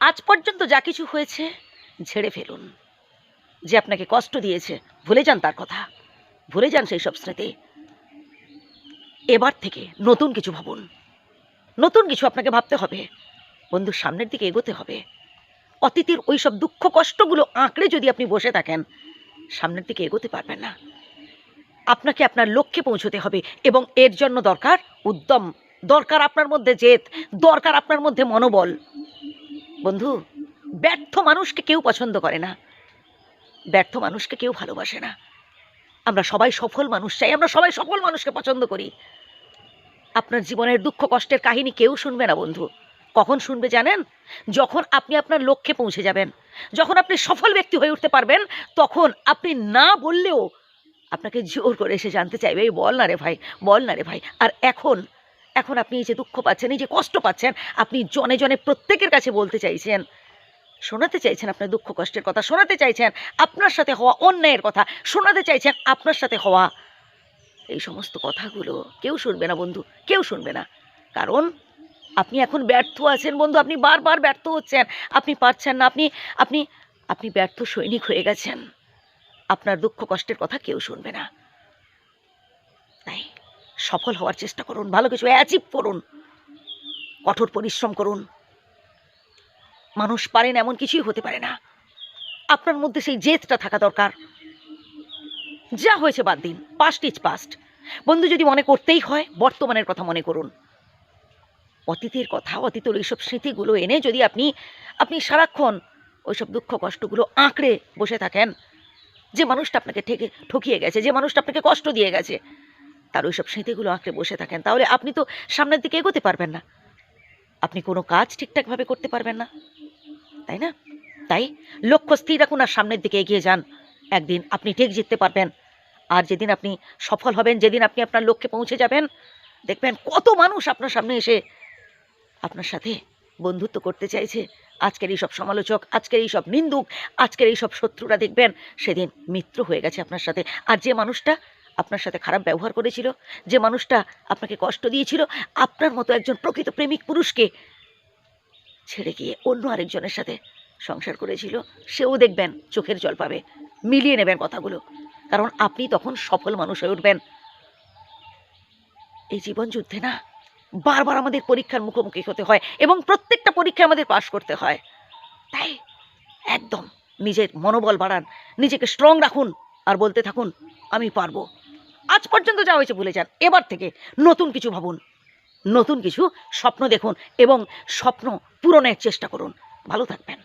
আজ পর্যন্ত যা কিছু হয়েছে, ঝেড়ে ফেলুন। যে আপনাকে কষ্ট দিয়েছে, ভুলে যান তার কথা। ভুলে যান সেই সব স্মৃতি। এবার থেকে নতুন কিছু ভাবুন। নতুন কিছু আপনাকে ভাবতে হবে। বন্ধুর সামনের দিকে এগোতে হবে। অতীতের ওই সব দুঃখ, কষ্টগুলো আঁকড়ে যদি আপনি বসে থাকেন, সামনের দিকে এগোতে পারবেন না। আপনাকে আপনার লক্ষ্যে পৌঁছতে হবে এবং এর জন্য দরকার উদ্যম। দরকার আপনার মধ্যে জেদ। দরকার আপনার মধ্যে মনোবল। বন্ধু, ব্যর্থ মানুষকে কেউ পছন্দ করে না। ব্যর্থ মানুষকে কেউ ভালোবাসে না। আমরা সবাই সফল মানুষ চাই, আমরা সবাই সফল মানুষকে পছন্দ করি। আপনার জীবনের দুঃখ কষ্টের কাহিনী কেউ শুনবে না বন্ধু। কখন শুনবে জানেন? যখন আপনি আপনার লক্ষ্যে পৌঁছে যাবেন, যখন আপনি সফল ব্যক্তি হয়ে উঠতে পারবেন, তখন আপনি না বললেও আপনাকে জোর করে এসে জানতে চাইবে বল না রে ভাই, বল না রে ভাই। আর এখন এখন আপনি এই যে দুঃখ পাচ্ছেন, এই যে কষ্ট পাচ্ছেন, আপনি জনে জনে প্রত্যেকের কাছে বলতে চাইছেন, শোনাতে চাইছেন আপনার দুঃখ কষ্টের কথা, শোনাতে চাইছেন আপনার সাথে হওয়া অন্যায়ের কথা, শোনাতে চাইছেন আপনার সাথে হওয়া এই সমস্ত কথাগুলো কেউ শুনবে না বন্ধু, কেউ শুনবে না। কারণ আপনি এখন ব্যর্থ আছেন বন্ধু, আপনি বারবার ব্যর্থ হচ্ছেন, আপনি পারছেন না, আপনি আপনি আপনি ব্যর্থ সৈনিক হয়ে গেছেন। আপনার দুঃখ কষ্টের কথা কেউ শুনবে না। সফল হওয়ার চেষ্টা করুন, ভালো কিছু অ্যাচিভ করুন। কঠোর পরিশ্রম করুন। মানুষ পারেন এমন কিছুই হতে পারে না। আপনার মধ্যে সেই জেদটা থাকা দরকার। যা হয়েছে বাদ দিন পাস্ট ইজ পাস্ট বন্ধু, যদি মনে করতেই হয়, বর্তমানের কথা মনে করুন। অতীতের কথা, অতীতের ওইসব স্মৃতিগুলো এনে যদি আপনি আপনি সারাক্ষণ ওইসব দুঃখ, কষ্টগুলো আঁকড়ে বসে থাকেন, যে মানুষটা আপনাকে ঠেকে, ঠকিয়ে গেছে, যে মানুষটা আপনাকে কষ্ট দিয়ে গেছে তার ওইসব স্মৃতিগুলো আঁকড়ে বসে থাকেন। তাহলে আপনি তো সামনের দিকে এগোতে পারবেন না। আপনি কোনো কাজ ঠিকঠাকভাবে করতে পারবেন না। তাই না? তাই লক্ষ্য স্থির রাখুন আর সামনের দিকে এগিয়ে যান। একদিন আপনি ঠিক জিততে পারবেন। আর যেদিন আপনি সফল হবেন, যেদিন আপনি আপনার লক্ষ্যে পৌঁছে যাবেন, দেখবেন কত মানুষ আপনার সামনে এসে আপনার সাথে বন্ধুত্ব করতে চাইছে। আজকের এই সব সমালোচক, আজকের এই সব নিন্দুক, আজকের এই সব শত্রুরা দেখবেন সেদিন মিত্র হয়ে গেছে আপনার সাথে। আর যে মানুষটা আপনার সাথে খারাপ ব্যবহার করেছিল, যে মানুষটা আপনাকে কষ্ট দিয়েছিল, আপনার মতো একজন প্রকৃত প্রেমিক পুরুষকে ছেড়ে গিয়ে অন্য আরেকজনের সাথে সংসার করেছিল, সেও দেখবেন চোখের জল পাবে, মিলিয়ে নেবেন কথাগুলো। কারণ আপনি তখন সফল মানুষ হয়ে উঠবেন। এই জীবন যুদ্ধে না, বারবার আমাদের পরীক্ষার মুখোমুখি হতে হয় এবং প্রত্যেকটা পরীক্ষা আমাদের পাশ করতে হয়। তাই একদম নিজের মনোবল বাড়ান, নিজেকে স্ট্রং রাখুন আর বলতে থাকুন, আমি পারব। আজ পর্যন্ত যা হয়েছে ভুলে যান। এবার থেকে নতুন কিছু ভাবুন। নতুন কিছু স্বপ্ন দেখুন এবং স্বপ্ন পূরণের চেষ্টা করুন। ভালো থাকবেন।